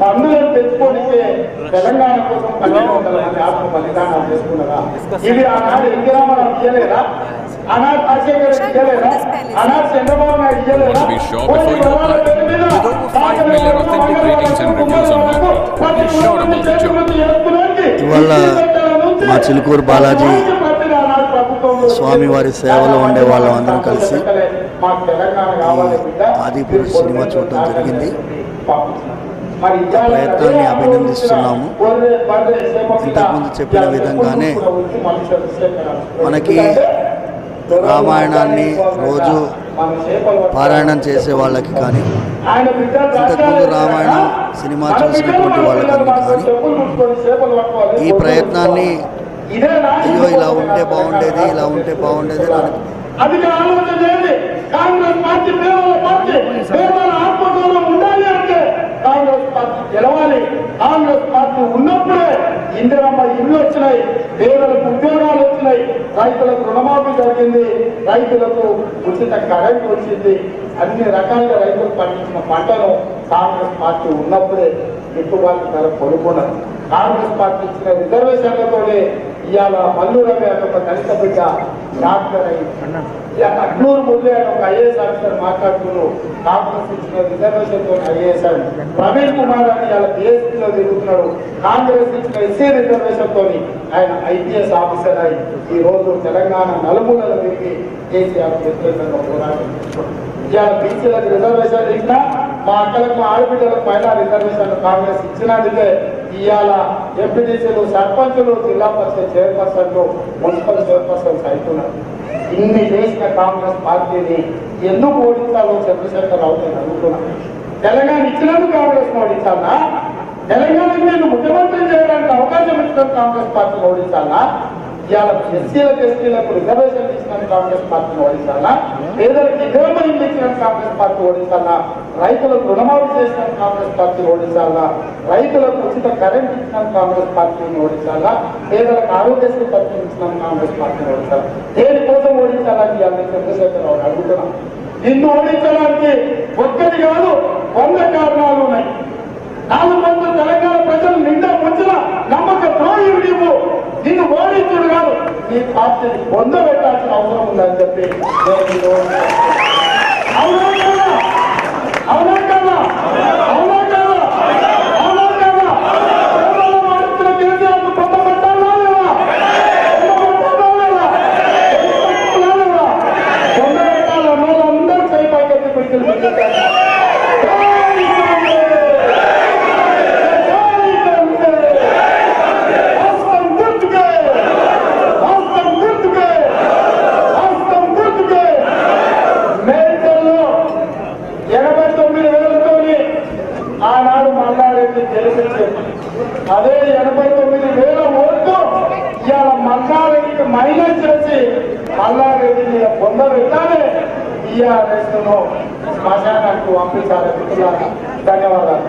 పన్నులను తెలంగాణ కోసం పన్నెండు వందల మంది ఆత్మ బలిదానాలు చేసుకున్నారా ఇవి ఆనాడు ఇయ్యలేదా? ఆనాడు రాజశేఖర ఇయ్యలేదా? ఆనాడు Chandrababu Naidu ఇయ్యలేదా? To be sure, before you go ahead, with over 5 million authentic ratings and reviews on Naukri, be sure about the job. ఇవాళ మా చిలుకూరు బాలాజీ స్వామివారి సేవలో ఉండే వాళ్ళందరం కలిసి ఆదిపురుష్ సినిమా చూడటం జరిగింది. ప్రయత్నాన్ని అభినందిస్తున్నాము. ఇంతకుముందు చెప్పిన విధంగానే మనకి రామాయణాన్ని రోజు పారాయణం చేసే వాళ్ళకి కానీ ఇంతకుముందు రామాయణం సినిమా చూసినటువంటి వాళ్ళకన్నా కానీ ఈ ప్రయత్నాన్ని అయ్యో ఇలా ఉంటే బాగుండేది ఇలా ఉంటే బాగుండేది అని కాంగ్రెస్ పార్టీ పేదల పార్టీ పేదల ఆత్మగౌరవం ఉండాలి అంటే కాంగ్రెస్ పార్టీ గెలవాలి. కాంగ్రెస్ పార్టీ ఉన్నప్పుడే ఇందిరమ్మ ఇల్లు వచ్చినాయి పేదలకు ఉద్యోగాలు వచ్చినాయి రైతులకు రుణమాఫీ జరిగింది రైతులకు ఉచిత కరెంట్ వచ్చింది. అన్ని రకాలుగా రైతులు పండించిన పంటను కాంగ్రెస్ పార్టీ ఉన్నప్పుడే గిట్టుబాటు ధర కొనుక్కున్నారు కాంగ్రెస్ పార్టీ ఇచ్చిన రిజర్వేషన్లతోనే ఇవాళ మల్లు రవి ఒక దళిత బిడ్డ డాక్టర్ అట్నూరు ఇవాళ మురళి ఒక ఐఏఎస్ ఆఫీసర్ మాట్లాడుతూ కాంగ్రెస్ ఇచ్చిన రిజర్వేషన్తో ఐఏఎస్ అని. ప్రవీణ్ కుమార్ అని వాళ్ళ బిఎస్పీలో తిరుగుతున్నాడు కాంగ్రెస్ ఇచ్చిన ఎస్సీ రిజర్వేషన్ తోని ఆయన ఐపీఎస్ ఆఫీసర్ అయి ఈ రోజు తెలంగాణ నలుమూలల తిరిగి కేసీఆర్ వ్యతిరేకంగా పోరాటం ఇవాళ బీసీలకు రిజర్వేషన్ ఇచ్చినా మా అక్కలకు మా ఆడబిడ్డలకు పైన రిజర్వేషన్ కాంగ్రెస్ ఇచ్చినందుకే ఇవాళ ఎంపీడీసీలు సర్పంచులు జిల్లా పరిషత్ చైర్పర్సన్లు మున్సిపల్ చైర్పర్సన్స్ అవుతున్నారు ఇన్ని చేసిన కాంగ్రెస్ పార్టీని ఎందుకు ఓడించాలో చంద్రశేఖర్ రావు నేను అడుగుతున్నాను తెలంగాణ ఇచ్చినందుకు కాంగ్రెస్ ఓడించాలా? తెలంగాణకు నేను ముఖ్యమంత్రి చేయడానికి అవకాశం ఇచ్చినందుకు కాంగ్రెస్ పార్టీని ఓడించాలా? ఇవాళ ఎస్సీలకు ఎస్టీలకు రిజర్వేషన్ ఇచ్చిన కాంగ్రెస్ పార్టీని ఓడించాలా పేదలకు నిగమ ఇచ్చిన కాంగ్రెస్ పార్టీ ఓడించాలా రైతులకు రుణమాఫీ చేసిన కాంగ్రెస్ పార్టీని ఓడించాలా రైతులకు ఉచిత కరెంట్ ఇచ్చిన కాంగ్రెస్ పార్టీని ఓడించాలా పేదలకు ఆరోగ్యశ్రీ పథకం ఇచ్చిన కాంగ్రెస్ పార్టీని ఓడించాలా దేనికోసం ఓడించాలని అన్ని నేను చంద్రశేఖరరావు అడుగుతున్నాను నిన్ను ఓడించడానికి ఒక్కటి కాదు వంద కారణాలు ఉన్నాయి. నాలుగు వందల తెలంగాణ పార్టీని పొందబెట్టాల్సిన అవసరం ఉందని చెప్పి నేను ఈ రోజు అవునా కాదా? అవునా కాదా? అవునా కాదా? అవునా కాదా? కేవలం వాడుతున్న కేసీఆర్ను పొందబెట్టాలా లేదా? పొందబెట్టాలా లేదా? పొందబెట్టాలా లేదా? పొందబెట్టాలా? వాళ్ళందరూ చేయి పైకెత్తి పిడికిలు పెట్టేశారు. జై కాంగ్రెస్! ఎనభై తొమ్మిది వేలతోని ఆనాడు మల్లారెడ్డి గెలిపించారు అదే ఎనభై తొమ్మిది వేల ఓట్లు ఇవాళ మల్లారెడ్డికి మైనస్ చేసి మల్లారెడ్డిని పొందబెట్టాలి టీఆర్ఎస్ను శ్మశానానికి పంపించాలి ధన్యవాదాలు.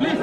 ப்ளீஸ்